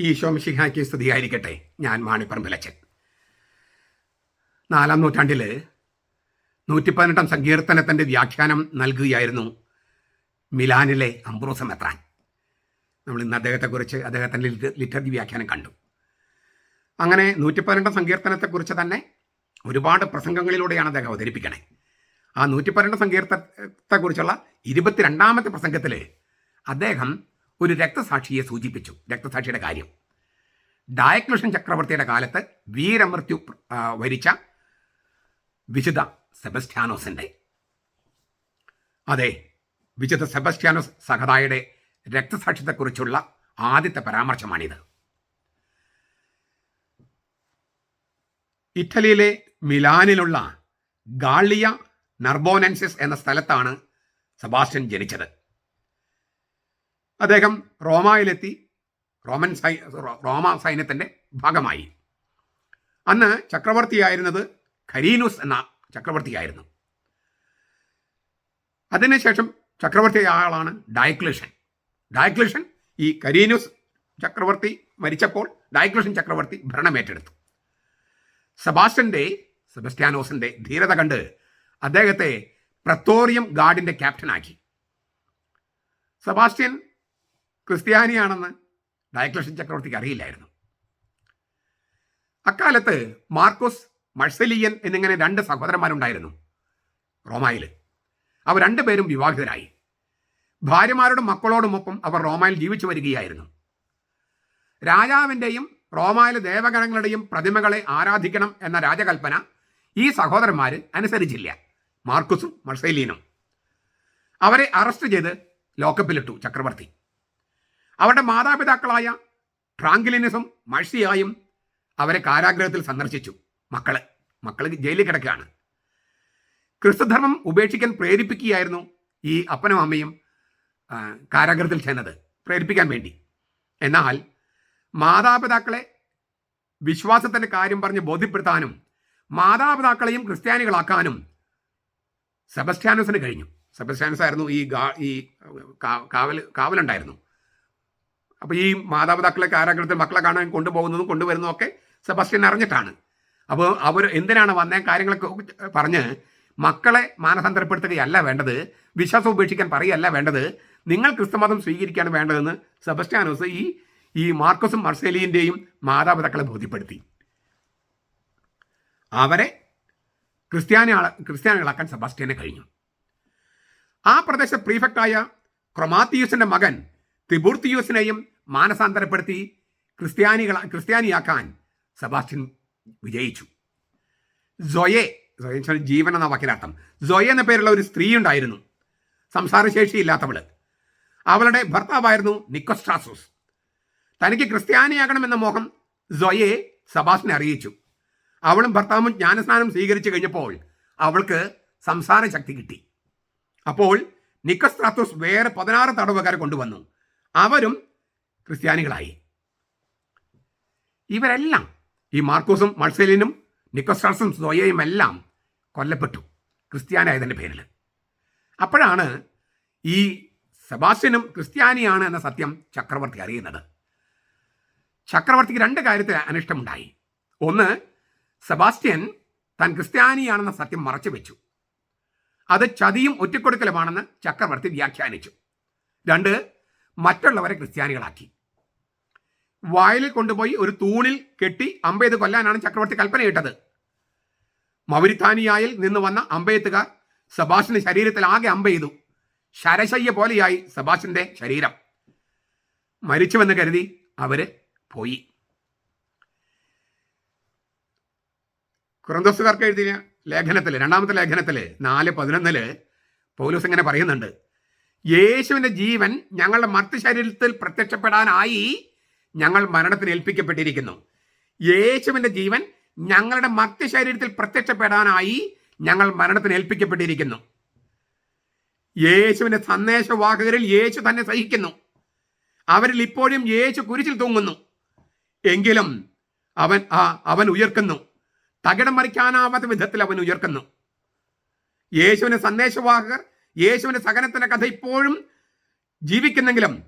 ഈശോ മിശിഹായ്ക്ക് സ്തുതിയായിരിക്കട്ടെ. ഞാൻ മാണിപ്പറമ്പിലച്ചൻ. നാലാം നൂറ്റാണ്ടിൽ നൂറ്റി പതിനെട്ടാം സങ്കീർത്തനത്തിന്റെ വ്യാഖ്യാനം നൽകുകയായിരുന്നു മിലാനിലെ അംബ്രോസം മെത്രാൻ. നമ്മൾ ഇന്ന് അദ്ദേഹത്തെക്കുറിച്ച് അദ്ദേഹത്തിന്റെ ലിറ്റർജി വ്യാഖ്യാനം കണ്ടു. അങ്ങനെ നൂറ്റി പതിനെട്ടാം സങ്കീർത്തനത്തെക്കുറിച്ച് തന്നെ ഒരുപാട് പ്രസംഗങ്ങളിലൂടെയാണ് അദ്ദേഹം അവതരിപ്പിക്കണേ. ആ നൂറ്റി പതിനെട്ട് സങ്കീർത്തനത്തെക്കുറിച്ചുള്ള ഇരുപത്തിരണ്ടാമത്തെ പ്രസംഗത്തിൽ അദ്ദേഹം ഒരു രക്തസാക്ഷിയെ സൂചിപ്പിച്ചു. രക്തസാക്ഷിയുടെ കാര്യം. ഡയക്ലഷൻ ചക്രവർത്തിയുടെ കാലത്ത് വീരമൃത്യു വരിച്ച വിശുദ്ധ സെബസ്റ്റ്യാനോസിന്റെ അതെ വിശുദ്ധ സെബസ്റ്റ്യാനോസ് സഹതായുടെ രക്തസാക്ഷിത്തെക്കുറിച്ചുള്ള ആദ്യത്തെ പരാമർശമാണിത്. ഇറ്റലിയിലെ മിലാനിലുള്ള ഗാളിയ നർബോനൻസിസ് എന്ന സ്ഥലത്താണ് സെബാസ്റ്റ്യൻ ജനിച്ചത്. അദ്ദേഹം റോമയിലെത്തി. റോമൻ സൈ റോമ സൈന്യത്തിന്റെ ഭാഗമായി. അന്ന് ചക്രവർത്തിയായിരുന്നത് ഖരീനുസ് എന്ന ചക്രവർത്തിയായിരുന്നു. അതിനുശേഷം ചക്രവർത്തി ആളാണ് ഡയക്ലിഷൻ ഡയക്ലിഷൻ ഈ കരീനുസ് ചക്രവർത്തി മരിച്ചപ്പോൾ ഡയക്ലിഷൻ ചക്രവർത്തി ഭരണമേറ്റെടുത്തു സെബാസ്റ്റ്യന്റെ സെബസ്റ്റ്യാനോസിന്റെ ധീരത കണ്ട് അദ്ദേഹത്തെ പ്രത്തോറിയം ഗാർഡിന്റെ ക്യാപ്റ്റനാക്കി. സെബാസ്റ്റ്യൻ ക്രിസ്ത്യാനിയാണെന്ന് ഡയക്ലഷൻ ചക്രവർത്തിക്ക് അറിയില്ലായിരുന്നു. അക്കാലത്ത് മാർക്കോസ് മഴ്സലിയൻ എന്നിങ്ങനെ രണ്ട് സഹോദരന്മാരുണ്ടായിരുന്നു റോമായിൽ. അവർ രണ്ടുപേരും വിവാഹിതരായി. ഭാര്യമാരോടും മക്കളോടുമൊപ്പം അവർ റോമായിൽ ജീവിച്ചു വരികയായിരുന്നു. രാജാവിന്റെയും റോമായിലെ ദേവഗണങ്ങളുടെയും പ്രതിമകളെ ആരാധിക്കണം എന്ന രാജകൽപ്പന ഈ സഹോദരന്മാർ അനുസരിച്ചില്ല. മാർക്കുസും മർസേലീനും അവരെ അറസ്റ്റ് ചെയ്ത് ലോക്കപ്പിലിട്ടു ചക്രവർത്തി. അവരുടെ മാതാപിതാക്കളായ ട്രാങ്കിലിനിസും മഴ്സിയായും അവരെ കാരാഗ്രഹത്തിൽ സന്ദർശിച്ചു. മക്കൾ മക്കൾ ജയിലിൽ കിടക്കുകയാണ്. ക്രിസ്തുധർമ്മം ഉപേക്ഷിക്കാൻ പ്രേരിപ്പിക്കുകയായിരുന്നു ഈ അപ്പനും അമ്മയും കാരാഗ്രഹത്തിൽ ചെന്നത്. പ്രേരിപ്പിക്കാൻ വേണ്ടി. എന്നാൽ മാതാപിതാക്കളെ വിശ്വാസത്തിന്റെ കാര്യം പറഞ്ഞ് ബോധ്യപ്പെടുത്താനും മാതാപിതാക്കളെയും ക്രിസ്ത്യാനികളാക്കാനും സെബസ്റ്റ്യാനോസിന് കഴിഞ്ഞു. സെബസ്റ്റ്യാനോസ് ആയിരുന്നു ഈ ഈ കാവൽ കാവലുണ്ടായിരുന്നു. അപ്പോൾ ഈ മാതാപിതാക്കളെ കാരാഗ്രഹത്തിൽ മക്കളെ കാണാൻ കൊണ്ടുപോകുന്നതും കൊണ്ടുവരുന്നതും ഒക്കെ സെബാസ്റ്റ്യൻ അറിഞ്ഞിട്ടാണ്. അപ്പോൾ അവർ എന്തിനാണ് വന്ന കാര്യങ്ങളൊക്കെ പറഞ്ഞ് മക്കളെ മാനസാന്തരപ്പെടുത്തുകയല്ല വേണ്ടത് വിശ്വാസം ഉപേക്ഷിക്കാൻ പറയുകയല്ല വേണ്ടത് നിങ്ങൾ ക്രിസ്തുമതം സ്വീകരിക്കുകയാണ് വേണ്ടതെന്ന് സെബസ്റ്റ്യാനോസ് ഈ ഈ മാർക്കസും മർസേലിയന്റെയും മാതാപിതാക്കളെ ബോധ്യപ്പെടുത്തി. അവരെ ക്രിസ്ത്യാനി ക്രിസ്ത്യാനികളാക്കാൻ സെബാസ്റ്റ്യനെ കഴിഞ്ഞു. ആ പ്രദേശ പ്രീഫക്റ്റായ ക്രൊമാത്തിയൂസിന്റെ മകൻ തിബൂർത്തിയൂസിനെയും മാനസാന്തരപ്പെടുത്തി ക്രിസ്ത്യാനികൾ ക്രിസ്ത്യാനിയാക്കാൻ സെബാസ്റ്റ്യൻ വിജയിച്ചു. സൊയെ ജീവൻ എന്ന വാക്കിനർത്ഥം. സൊയ എന്ന പേരുള്ള ഒരു സ്ത്രീ ഉണ്ടായിരുന്നു. സംസാരശേഷിയില്ലാത്തവൾ അവളുടെ ഭർത്താവായിരുന്നു നിക്കോസ്ട്രാസോസ് തനിക്ക് ക്രിസ്ത്യാനിയാകണമെന്ന മോഹം സൊയെ സബാസിനെ അറിയിച്ചു. അവളും ഭർത്താവും ജ്ഞാനസ്നാനം സ്വീകരിച്ചു കഴിഞ്ഞപ്പോൾ അവൾക്ക് സംസാര ശക്തി കിട്ടി. അപ്പോൾ നിക്കസ്ത്രാത്തോസ് വേറെ പതിനാറ് തടവുകാരെ കൊണ്ടുവന്നു. അവരും ക്രിസ്ത്യാനികളായി. ഇവരെല്ലാം ഈ മാർക്കോസും മൾസേലിനും നിക്കോസ്റ്റാസും സോയയും എല്ലാം കൊല്ലപ്പെട്ടു. ക്രിസ്ത്യാനായതിന്റെ പേരിൽ അപ്പോഴാണ് ഈ സെബാസ്റ്റ്യനും ക്രിസ്ത്യാനിയാണ് എന്ന സത്യം ചക്രവർത്തി അറിയുന്നത്. ചക്രവർത്തിക്ക് രണ്ട് കാര്യത്തിൽ അനിഷ്ടമുണ്ടായി. ഒന്ന് സെബാസ്റ്റ്യൻ താൻ ക്രിസ്ത്യാനിയാണെന്ന സത്യം മറച്ചു വെച്ചു. അത് ചതിയും ഒറ്റക്കൊടുക്കലുമാണെന്ന് ചക്രവർത്തി വ്യാഖ്യാനിച്ചു. രണ്ട് മറ്റുള്ളവരെ ക്രിസ്ത്യാനികളാക്കി. വയലിൽ കൊണ്ടുപോയി ഒരു തൂണിൽ കെട്ടി അമ്പെയ്ത് കൊല്ലാനാണ് ചക്രവർത്തി കൽപ്പനയിട്ടത് മൗരിത്താനിയായിൽ നിന്ന് വന്ന അമ്പെയ്ത്തുകാർ സബാഷിന്റെ ശരീരത്തിൽ ആകെ അമ്പെയ്തു. ശരശയ്യ പോലെയായി സബാഷിന്റെ ശരീരം. മരിച്ചുവെന്ന് കരുതി അവർ പോയി. കുറന്തോസുകാർക്ക് എഴുതിയ ലേഖനത്തിൽ രണ്ടാമത്തെ ലേഖനത്തിൽ നാല് പതിനൊന്നിൽ പൗലൂസ് ഇങ്ങനെ പറയുന്നുണ്ട്. യേശുവിന്റെ ജീവൻ ഞങ്ങളുടെ മർത്ത ശരീരത്തിൽ പ്രത്യക്ഷപ്പെടാനായി ഞങ്ങൾ മരണത്തിന് ഏൽപ്പിക്കപ്പെട്ടിരിക്കുന്നു. യേശുവിന്റെ ജീവൻ ഞങ്ങളുടെ മർത്ത ശരീരത്തിൽ പ്രത്യക്ഷപ്പെടാനായി ഞങ്ങൾ മരണത്തിന് ഏൽപ്പിക്കപ്പെട്ടിരിക്കുന്നു. യേശുവിന്റെ സന്ദേശവാഹകരിൽ യേശു തന്നെ സഹിക്കുന്നു. അവരിൽ ഇപ്പോഴും യേശു കുരിശിൽ തൂങ്ങുന്നു. എങ്കിലും അവൻ ആ അവൻ ഉയർക്കുന്നു. തകിടം മറിക്കാനാവാത്ത വിധത്തിൽ അവൻ ഉയർക്കുന്നു. യേശുവിന്റെ സന്ദേശവാഹകർ യേശുവിന്റെ സഹനത്തിന്റെ കഥ ഇപ്പോഴും ജീവിക്കുന്നെങ്കിലും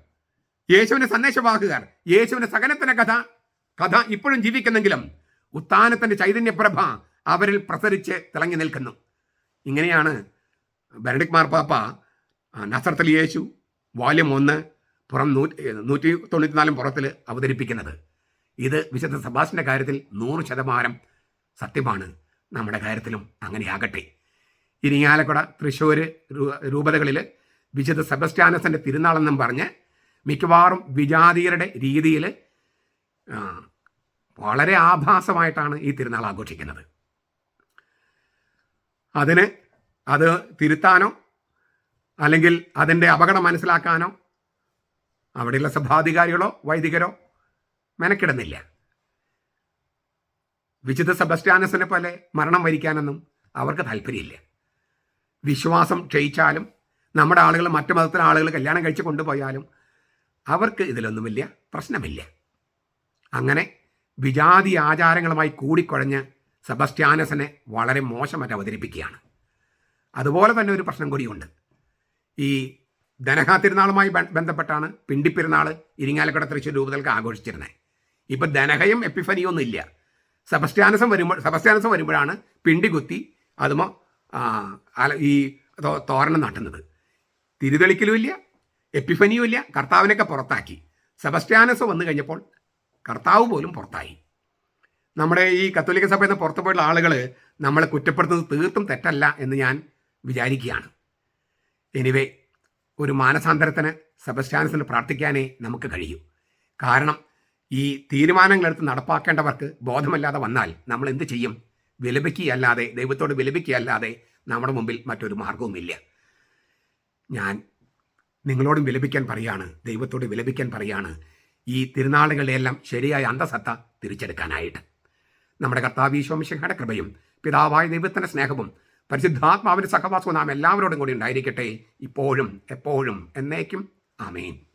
യേശുവിന്റെ സന്ദേശവാഹകർ യേശുവിന്റെ സഹനത്തിന്റെ കഥ കഥ ഇപ്പോഴും ജീവിക്കുന്നെങ്കിലും ഉത്ഥാനത്തിന്റെ ചൈതന്യപ്രഭ അവരിൽ പ്രസരിച്ച് തിളങ്ങി നിൽക്കുന്നു. ഇങ്ങനെയാണ് ബെനഡിക് മാർപ്പാപ്പ പാപ്പ നസറത്തിൽ യേശു വാല്യം ഒന്ന് പുറം നൂറ്റി നൂറ്റി തൊണ്ണൂറ്റിനാലും പുറത്തിൽ അവതരിപ്പിക്കുന്നത്. ഇത് വിശുദ്ധ സഭാസിന്റെ കാര്യത്തിൽ നൂറ് ശതമാനം സത്യമാണ്. നമ്മുടെ കാര്യത്തിലും അങ്ങനെയാകട്ടെ. ഇരിങ്ങാലക്കുട തൃശ്ശൂർ രൂപതകളിൽ വിശുദ്ധ സെബസ്റ്റ്യാനസിന്റെ തിരുനാളെന്നും പറഞ്ഞ് മിക്കവാറും വിജാതീയരുടെ രീതിയിൽ വളരെ ആഭാസമായിട്ടാണ് ഈ തിരുനാൾ ആഘോഷിക്കുന്നത്. അതിന് അത് തിരുത്താനോ അല്ലെങ്കിൽ അതിന്റെ അപകടം മനസ്സിലാക്കാനോ അവിടെയുള്ള സഭാധികാരികളോ വൈദികരോ മെനക്കിടുന്നില്ല. വിശുദ്ധ സെബസ്റ്റ്യാനസിനെ പോലെ മരണം വരിക്കാനൊന്നും അവർക്ക് താല്പര്യമില്ല. വിശ്വാസം ക്ഷയിച്ചാലും നമ്മുടെ ആളുകൾ മറ്റു മതത്തിലെ ആളുകൾ കല്യാണം കഴിച്ച് കൊണ്ടുപോയാലും അവർക്ക് ഇതിലൊന്നും വലിയ പ്രശ്നമില്ല. അങ്ങനെ വിജാതി ആചാരങ്ങളുമായി കൂടിക്കുഴഞ്ഞ് സെബസ്റ്റ്യാനസിനെ വളരെ മോശമായിട്ട് അവതരിപ്പിക്കുകയാണ്. അതുപോലെ തന്നെ ഒരു പ്രശ്നം കൂടിയുണ്ട്. ഈ ധനഹാ തിരുനാളുമായി ബന്ധപ്പെട്ടാണ് പിണ്ടിപ്പെരുന്നാൾ ഇരിങ്ങാലക്കുട തൃശ്ശൂർ രൂപതൽക്ക് ആഘോഷിച്ചിരുന്നത് ഇപ്പം ധനഹയും എപ്പിഫനിയൊന്നും ഇല്ല സെബസ്റ്റ്യാനസം വരുമ്പോൾ സെബസ്റ്റ്യാനസം വരുമ്പോഴാണ് പിണ്ടി കുത്തി അതുമോ ഈ തോരണം നട്ടുന്നത് തിരുതെളിക്കലും ഇല്ല എപ്പിഫനിയും ഇല്ല കർത്താവിനൊക്കെ പുറത്താക്കി. സെബസ്റ്റ്യാനസ് വന്നു കഴിഞ്ഞപ്പോൾ കർത്താവ് പോലും പുറത്തായി. നമ്മുടെ ഈ കത്തോലിക്ക സഭയിൽ നിന്ന് പുറത്തു പോയുള്ള ആളുകൾ നമ്മളെ കുറ്റപ്പെടുത്തുന്നത് തീർത്തും തെറ്റല്ല എന്ന് ഞാൻ വിചാരിക്കുകയാണ്. എനിവേ ഒരു മാനസാന്തരത്തിന് സെബസ്റ്റ്യാനസിന് പ്രാർത്ഥിക്കാനേ നമുക്ക് കഴിയൂ. കാരണം ഈ തീരുമാനങ്ങളെടുത്ത് നടപ്പാക്കേണ്ടവർക്ക് ബോധമല്ലാതെ വന്നാൽ നമ്മൾ എന്ത് ചെയ്യും? വിലപിക്കുകയല്ലാതെ ദൈവത്തോട് വിലപിക്കുകയല്ലാതെ നമ്മുടെ മുമ്പിൽ മറ്റൊരു മാർഗവുമില്ല ഞാൻ നിങ്ങളോടും വിലപിക്കാൻ പറയാണ് ദൈവത്തോട് വിലപിക്കാൻ പറയാണ് ഈ തിരുനാളുകളുടെയെല്ലാം ശരിയായ അന്തസത്ത തിരിച്ചെടുക്കാനായിട്ട്. നമ്മുടെ കർത്താവീശ്വമിശിഹയുടെ കൃപയും പിതാവായ ദൈവത്തിന്റെ സ്നേഹവും പരിശുദ്ധാത്മാവിന്റെ സഹവാസവും നാം എല്ലാവരോടും കൂടി ഉണ്ടായിരിക്കട്ടെ ഇപ്പോഴും എപ്പോഴും എന്നേക്കും. ആമേൻ.